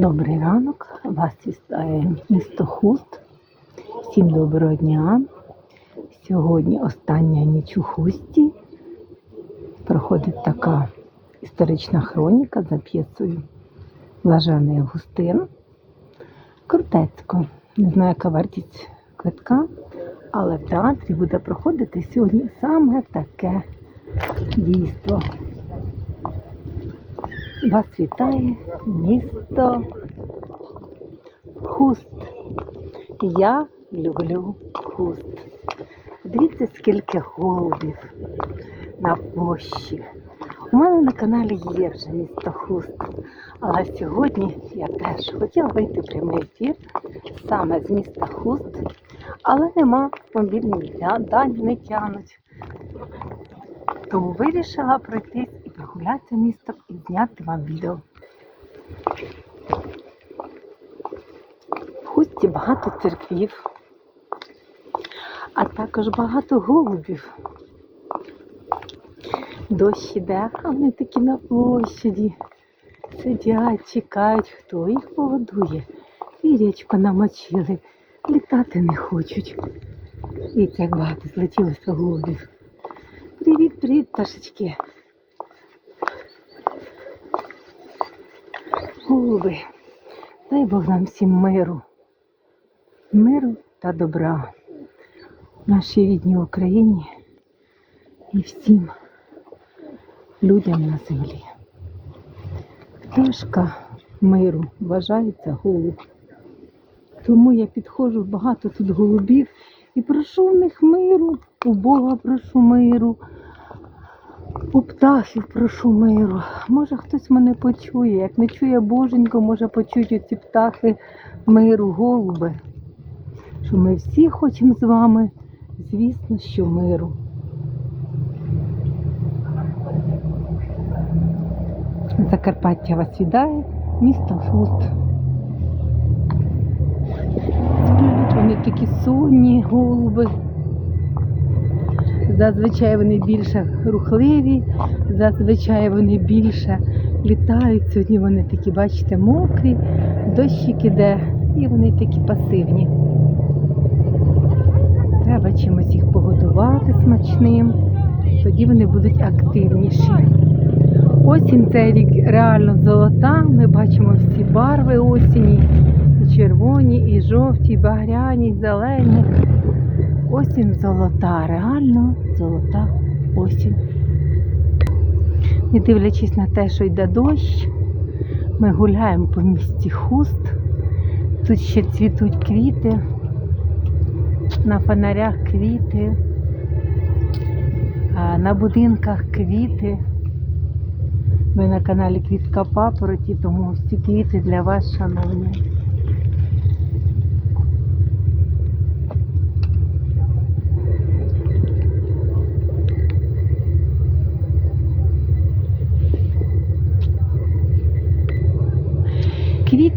Добрий ранок, вас вітає місто Хуст. Всім доброго дня. Сьогодні остання ніч у Хусті. Проходить така історична хроніка за п'єсою Блажений Августин. Крутецько. Не знаю, яка вартість квитка, але в театрі буде проходити сьогодні саме таке дійство. Вас вітає місто Хуст. Я люблю хуст. Дивіться, скільки голубів на площі. У мене на каналі є вже місто Хуст. Але сьогодні я теж хотіла вийти в прямий ефір саме з міста Хуст, але нема мобільних дані, не тянуть. Тому вирішила пройтись прогулятися містом і зняти вам відео. В хусті багато церквів, а також багато голубів. Дощ іде, а вони такі на площаді. Сидять, чекають, хто їх погодує. Вірячко намочили, літати не хочуть. І як багато злетілося голубів. Привіт, привіт, пташечки. Голуби, дай Бог нам всім миру, миру та добра нашій рідній Україні і всім людям на землі. Пташка миру вважається голуб. Тому я підходжу багато тут голубів і прошу в них миру, у Бога прошу миру, у птахів прошу миру. Може хтось мене почує. Як не чує Боженько, може почують оці птахи миру, голуби. Що ми всі хочемо з вами, звісно, що миру. Закарпаття вас вітає, місто Фуст. Сплють вони такі сонні голуби. Зазвичай вони більше рухливі, зазвичай вони більше літають. Сьогодні вони такі, бачите, мокрі, дощик іде, і вони такі пасивні. Треба чимось їх погодувати смачним, тоді вони будуть активніші. Осінь цей рік реально золота. Ми бачимо всі барви осені. І червоні, і жовті, і багряні, і зелені. Осінь золота, реально золота осінь. Не дивлячись на те, що йде дощ, ми гуляємо по місті Хуст. Тут ще цвітуть квіти, на фонарях квіти, на будинках квіти. Ми на каналі Квітка Папороті, тому всі квіти для вас, шановні.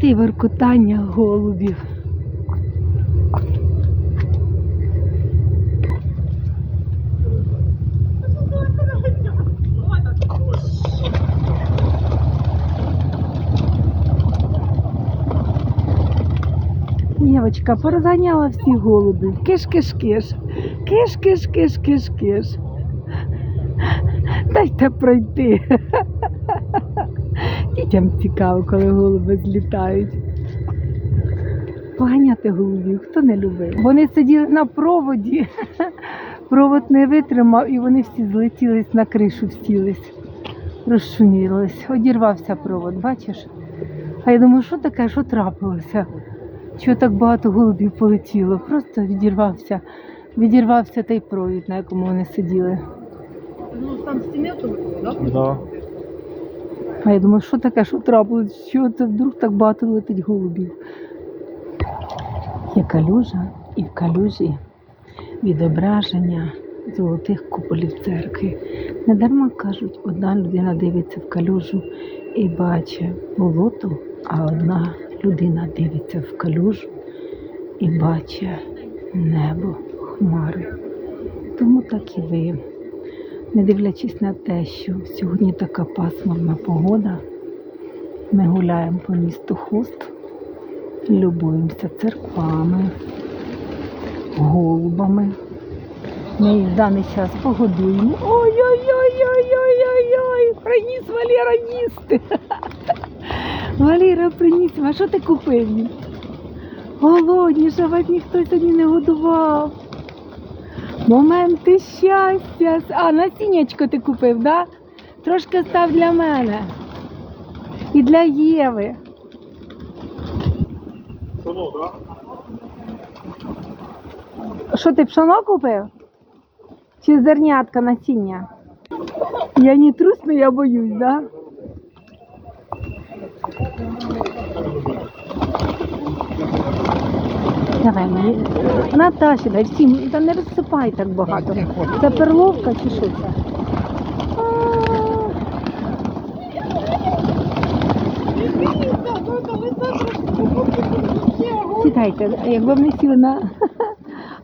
І воркотання голубів. Дівочка порозганяла всі голуби. Киш-киш-киш. Киш-киш-киш-киш-киш. Дайте пройти. Дітям цікаво, коли голуби злітають. Поганяти голубів, хто не любив. Вони сиділи на проводі, провод не витримав і вони всі злетілись на кришу, всілись, розшумілись. Одірвався провод, бачиш? А я думаю, що таке, що трапилося? Чого так багато голубів полетіло? Просто відірвався, відірвався той провід, на якому вони сиділи. Ну, там стіни то да? Да. А я думаю, що таке, що трапилось? Що це вдруг так багато летить голубів? Є калюжа і в калюжі відображення золотих куполів церкви. Недарма кажуть, одна людина дивиться в калюжу і бачить болото, а одна людина дивиться в калюжу і бачить небо, хмари. Тому так і ви. Не дивлячись на те, що сьогодні така пасмурна погода, Ми гуляємо по місту Хуст, любуємося церквами, голубами. Ми в даний час погодуємо. Ой-ой-ой-ой-ой-ой-ой! Приніс Валера їсти. Валера приніс. А що ти купив? Голодні, що вас ніхто сьогодні не годував. Моменти щастя. А, насіннячко ти купив, да? Трошки став для мене. І для Єви. Пшено, так? Що ти пшоно купив? Чи зернятка насіння? Я не трус, но я боюсь, да? Давай мені. Наташі, дай всім, та не розсипай так багато. Це перловка чи що це? Сідайте, якби вони сіли на.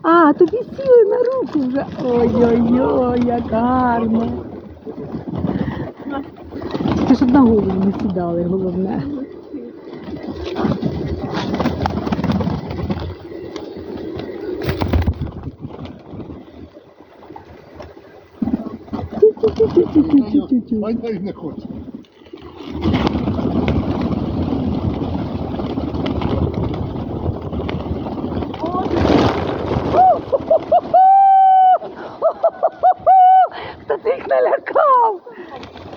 А, тобі сіли на руку вже. Ой-ой-ой, як гарно. Ти щоб на голову не сідали, головне. Ай, ай, не хоче. Та ти їх налякав.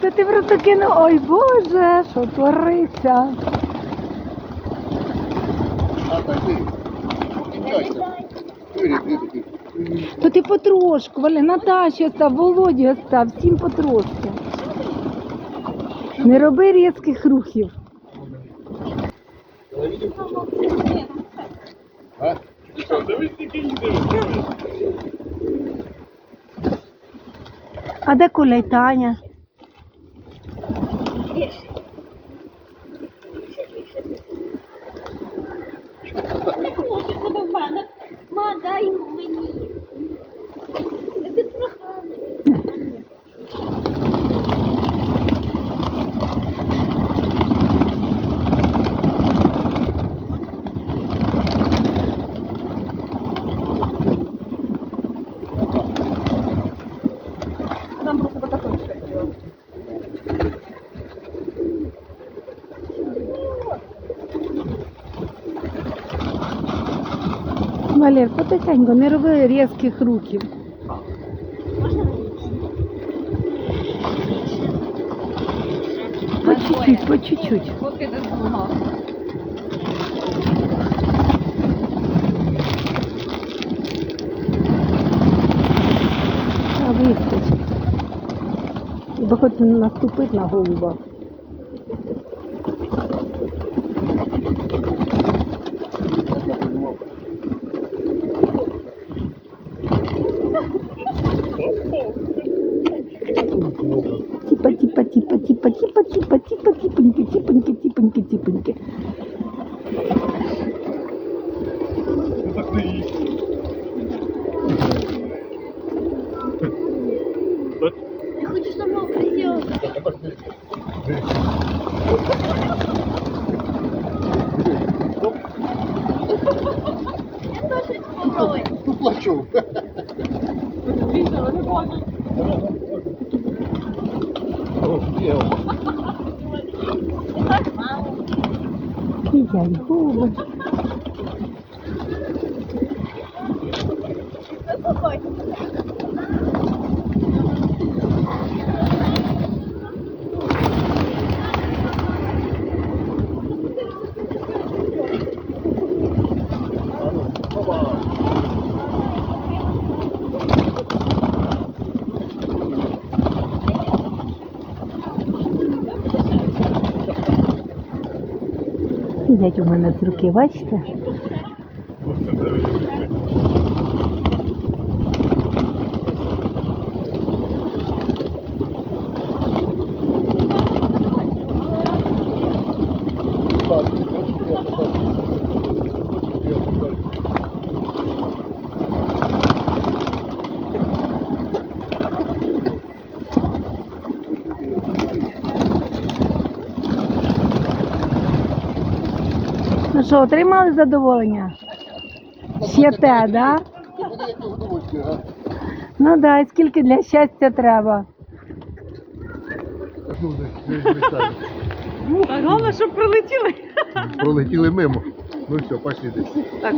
Та ти просто кинув. Ой Боже, що твориться. А, так ти. То ти потрошку, Валя, Наташі став, Володі став, всім потрошку. Не роби різких рухів. А? А де Коля й Таня? Хочеться до мене. Ма, дай мені. Ти проханий. Нам просто бататончика хотіла. Потихеньку, не роби різких рухів. По чуть-чуть, по чуть-чуть. Де змога. Вистачить. Бо хоч наступить на голуба. І я Сидять у мене з руки, бачите? Ну що, отримали задоволення? Ще те, да? Ну да, і скільки для щастя треба. Так, головне, щоб прилетіли. Пролетіли мимо. Ну все, пошли десь. Так.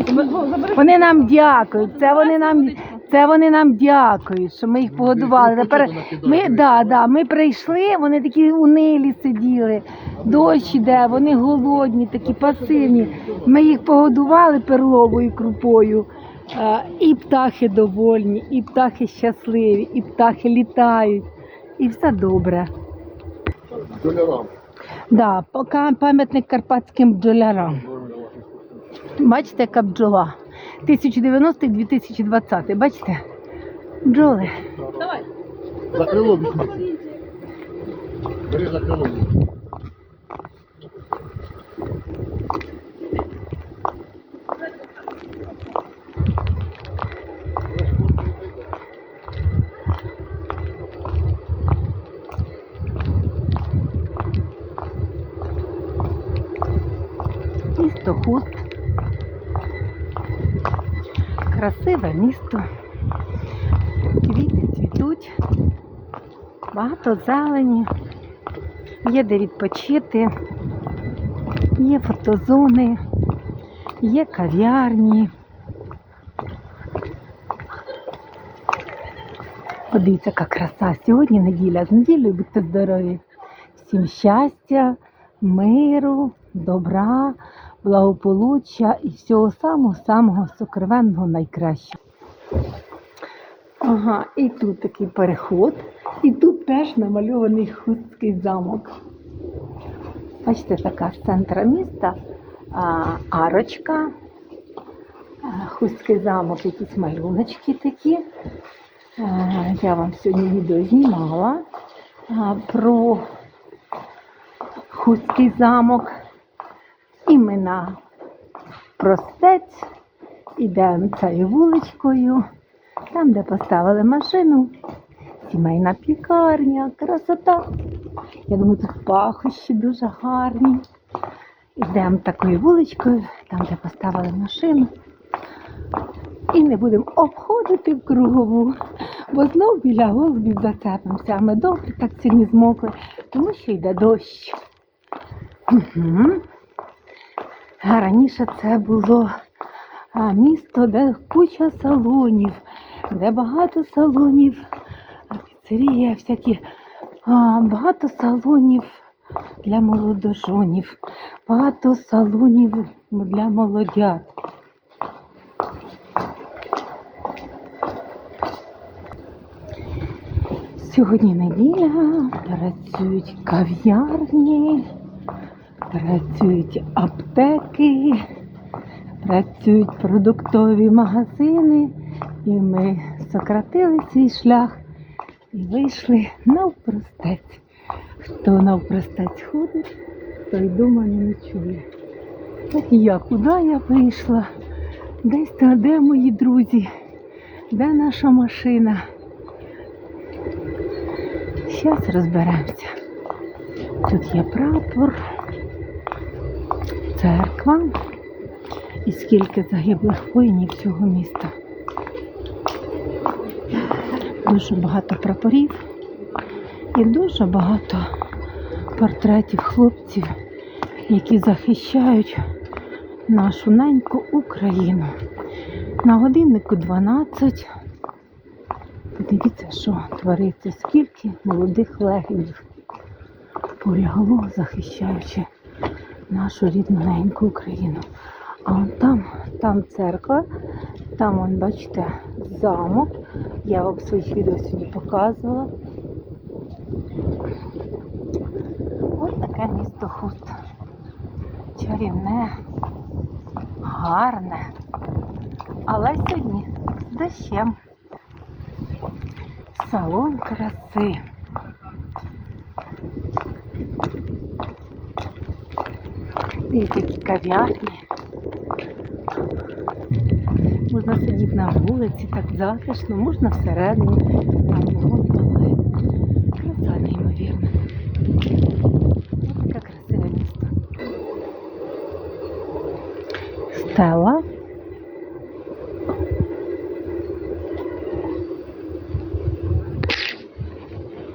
Вони нам дякують. Це вони нам, це вони нам дякують, що ми їх погодували. Тепер ми, да, да, ми прийшли, вони такі унилі сиділи. Дощ іде, вони голодні, такі пасивні. Ми їх погодували перловою крупою. І птахи довольні, і птахи щасливі, і птахи літають. І все добре. Долярам. Да, пам'ятник карпатським бджолярам. Бачите, яка бджола? 1090-2020. Бачите? Бджоли. Давай. За крило. Бери за крило. Місто Хуст. Красиве місто. Квіти цвітуть. Багато зелені. Є де відпочити. Є фотозони, є кав'ярні. Подивіться, яка краса. Сьогодні неділя. З неділею будьте здорові. Всім щастя, миру, добра, благополуччя і всього самого-самого сокровенного найкращого. Ага, і тут такий переход, і тут теж намальований хустський замок. Бачите, така з центра міста а, арочка, а, хустський замок, якісь малюночки такі. Е, Я вам сьогодні відео знімала а, про Хустський замок. На простець ідемо цією вуличкою, там, де поставили машину, сімейна пікарня, красота. Я думаю, тут пахощі дуже гарні. Йдемо такою вуличкою, там, де поставили машину. І не будемо обходити в кругову, бо знов біля голубів зацепимося. А ми добре так сьогодні змокли, тому що йде дощ. Угу. Раніше це було місто, де куча салонів, де багато салонів, піцерія, всякі, багато салонів для молодожонів, багато салонів для молодят. Сьогодні неділя, працюють кав'ярні, працюють аптеки, працюють продуктові магазини, і ми сократили свій шлях і вийшли навпростець. Хто навпростець ходить, той дома не. От і я куди я вийшла? Десь там, де мої друзі, де наша машина? Зараз розберемося. Тут є прапор, церква і скільки загиблих воїнів цього міста. Дуже багато прапорів і дуже багато портретів хлопців, які захищають нашу неньку Україну. На годиннику 12. Подивіться, що твориться, скільки молодих легенів полягло, захищаючи нашу рідну неньку Україну. А вон там, там церква, там, вон, бачите, замок. Я вам своїх відео сьогодні показувала. Ось таке місто Хуст. Чарівне, гарне. Але сьогодні з дощем. Салон краси. Дивіться, які кав'ярні. Можна сидіти на вулиці, так затишно, можна всередині. Там вон але краса неймовірна. Ось таке красиве місто. Стела